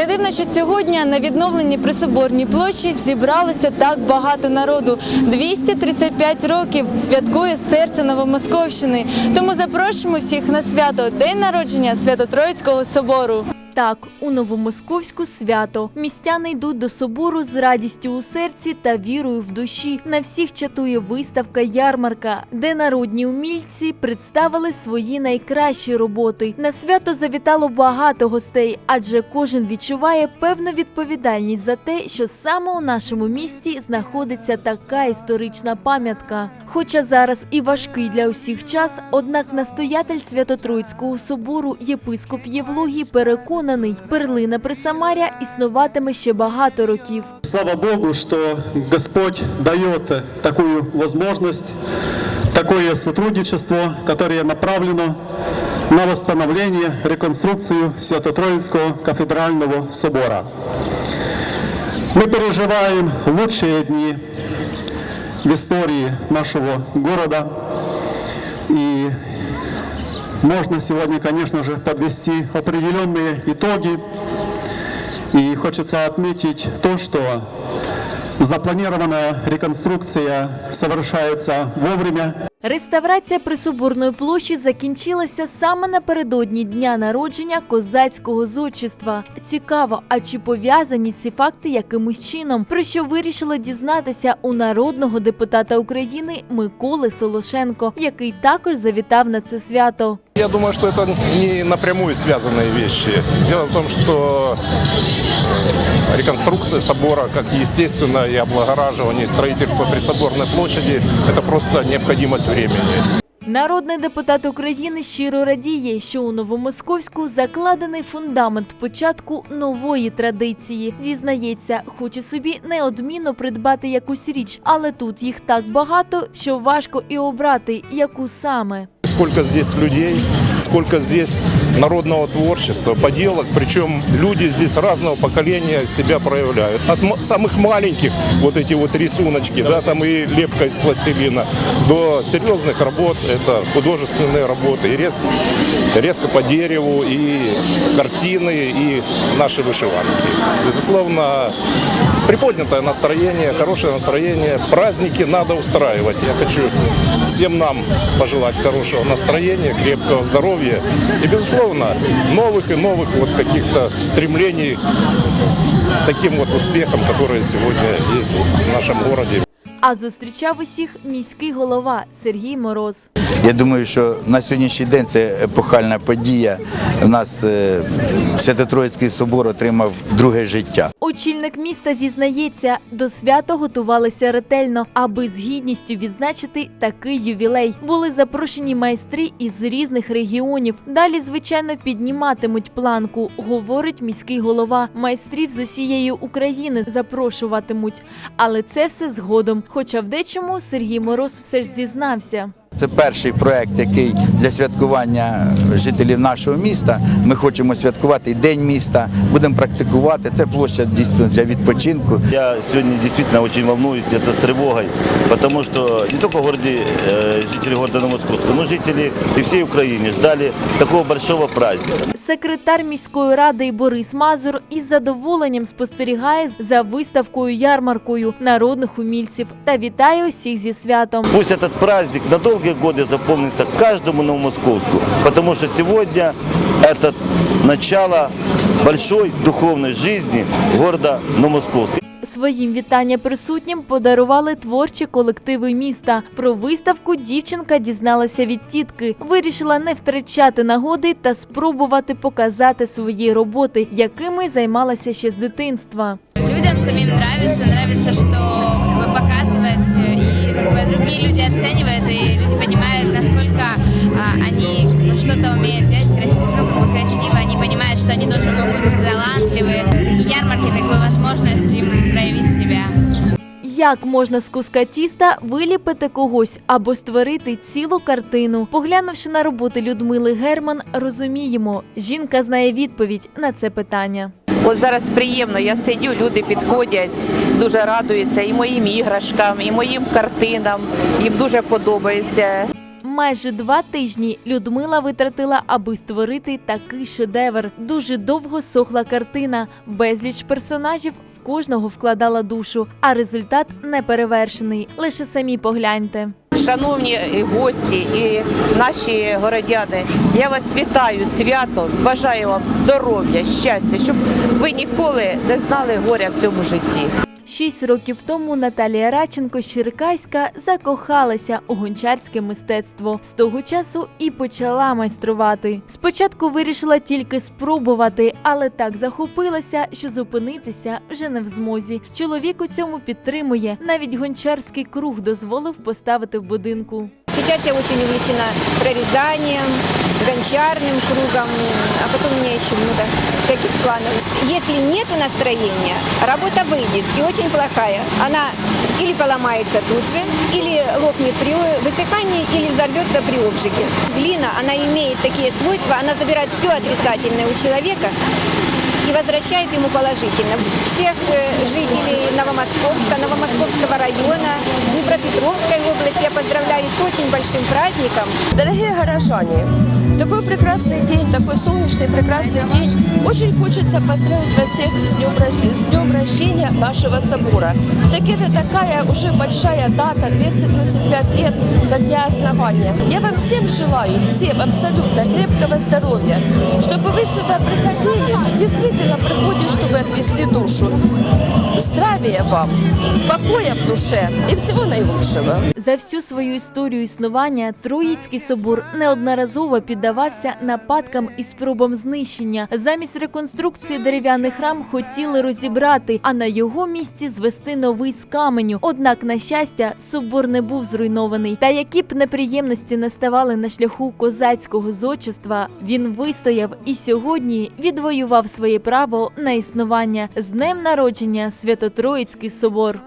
Не дивно, що сьогодні на відновленій присоборній площі зібралося так багато народу. 235 років святкує серце Новомосковщини. Тому запрошуємо всіх на свято День народження Свято-Троїцького собору. Так, у Новомосковську свято містяни йдуть до собору з радістю у серці та вірою в душі. На всіх чатує виставка ярмарка, де народні умільці представили свої найкращі роботи. На свято завітало багато гостей, адже кожен відчуває певну відповідальність за те, що саме у нашому місті знаходиться така історична пам'ятка. Хоча зараз і важкий для усіх час, однак настоятель Свято-Троїцького собору єпископ Євлогій переконаний, перлина Присамаря існуватиме ще багато років. Слава Богу, что Господь дает такую возможность, такое сотрудничество, которое направлено на восстановление, реконструкцию Свято-Троицкого кафедрального собора. Мы переживаем лучшие дни в истории нашего города. И можно сегодня, конечно же, подвести определенные итоги. И хочется отметить то, что запланированная реконструкция совершается вовремя. Реставрація присоборної площі закінчилася саме напередодні дня народження козацького зодчества. Цікаво, а чи пов'язані ці факти якимось чином, про що вирішила дізнатися у народного депутата України Миколи Солошенко, який також завітав на це свято. Я думаю, что это не напрямую связанные вещи. Дело в том, что реконструкция собора, как естественно, и облагораживание, и строительство присоборной площади – это просто необходимость времени. Народний депутат України щиро радіє, що у Новомосковську закладений фундамент початку нової традиції. Зізнається, хоче собі неодмінно придбати якусь річ, але тут їх так багато, що важко і обрати, яку саме. Сколько здесь людей, сколько здесь народного творчества, поделок, причем люди здесь разного поколения себя проявляют. От самых маленьких вот эти вот рисуночки, да, там и лепка из пластилина, до серьезных работ, это художественные работы, и резко, резко по дереву, и картины, и наши вышиванки. Безусловно, приподнятое настроение, хорошее настроение. Праздники надо устраивать. Я хочу всем нам пожелать хорошего настроения, крепкого здоровья и, безусловно, новых и новых вот каких-то стремлений к таким вот успехам, которые сегодня есть в нашем городе. А зустрічав усіх міський голова Сергій Мороз. Я думаю, що на сьогоднішній день це епохальна подія. У нас е, Свято-Троїцький собор отримав друге життя. Очільник міста зізнається, до свята готувалися ретельно, аби з гідністю відзначити такий ювілей. Були запрошені майстри із різних регіонів. Далі, звичайно, підніматимуть планку, говорить міський голова. Майстрів з усієї України запрошуватимуть. Але це все згодом. Хоча в дечому Сергій Мороз все ж зізнався. Це перший проект, який для святкування жителів нашого міста. Ми хочемо святкувати і День міста, будемо практикувати. Це площа дійсно для відпочинку. Я сегодня действительно очень волнуюсь, это с тревогой, потому что не только в городе, э, жители города Новомосковска, но жители и всей Украины ждали такого большого праздника. Секретар міської ради Борис Мазур із задоволенням спостерігає за виставкою ярмаркою народних умільців та вітає усіх зі святом. Пусть этот праздник на долгие годы запомнится каждому новомосковску, потому что сегодня это начало большой духовной жизни города Новомосковска. Своїм вітання присутнім подарували творчі колективи міста. Про виставку дівчинка дізналася від тітки. Вирішила не втрачати нагоди та спробувати показати свої роботи, якими займалася ще з дитинства. Людям самим нравится, нравится, что как другие люди оценивают, и люди понимают, насколько а, они как бы, что-то умеют делать крас- ну, как бы, красиво, они понимают, что они тоже могут быть талантливы. Такие ярмарки, такой возможность им проявить себя. Як можна з куска тіста виліпити когось або створити цілу картину? Поглянувши на роботи Людмили Герман, розуміємо, жінка знає відповідь на це питання. От зараз приємно, я сидю, люди підходять, дуже радуються і моїм іграшкам, і моїм картинам. Їм дуже подобається. Майже два тижні Людмила витратила, аби створити такий шедевр. Дуже довго сохла картина, безліч персонажів в кожного вкладала душу, а результат неперевершений. Лише самі погляньте. Шановні гості і наші городяни, я вас вітаю свято, бажаю вам здоров'я, щастя, щоб ви ніколи не знали горя в цьому житті. Шість років тому Наталія Радченко Щиркайська закохалася у гончарське мистецтво. З того часу і почала майструвати. Спочатку вирішила тільки спробувати, але так захопилася, що зупинитися вже не в змозі. Чоловік у цьому підтримує. Навіть гончарський круг дозволив поставити в будинку. Сейчас я очень увлечена прорезанием, гончарным кругом, а потом у меня еще много всяких планов. Если нет настроения, работа выйдет и очень плохая. Она или поломается тут же, или лопнет при высыхании, или взорвется при обжиге. Глина, она имеет такие свойства, она забирает все отрицательное у человека и возвращает ему положительно. Всех э, жителей Новомосковска, Новомосковского района, Днепропетровской области я поздравляю с очень большим праздником. Дорогие горожане, такой прекрасный день, такой солнечный прекрасный день. Очень хочется поздравить вас всех с днем, с днем рождения нашего собора. Все-таки это такая уже большая дата, 235 лет со дня основания. Я вам всем желаю, всем абсолютно крепкого здоровья, чтобы вы сюда приходили, действительно приходишь, чтобы отвести душу. Здравия вам, спокоя в душе и всего наилучшего. За всю свою історію існування Троїцький собор неодноразово піддавався нападкам і спробам знищення. Замість реконструкції дерев'яний храм хотіли розібрати, а на його місці звести новий з каменю. Однак, на щастя, собор не був зруйнований. Та які б неприємності не ставали на шляху козацького зодчества, він вистояв і сьогодні відвоював своє право на існування з днем народження Свято-Троїцький собор.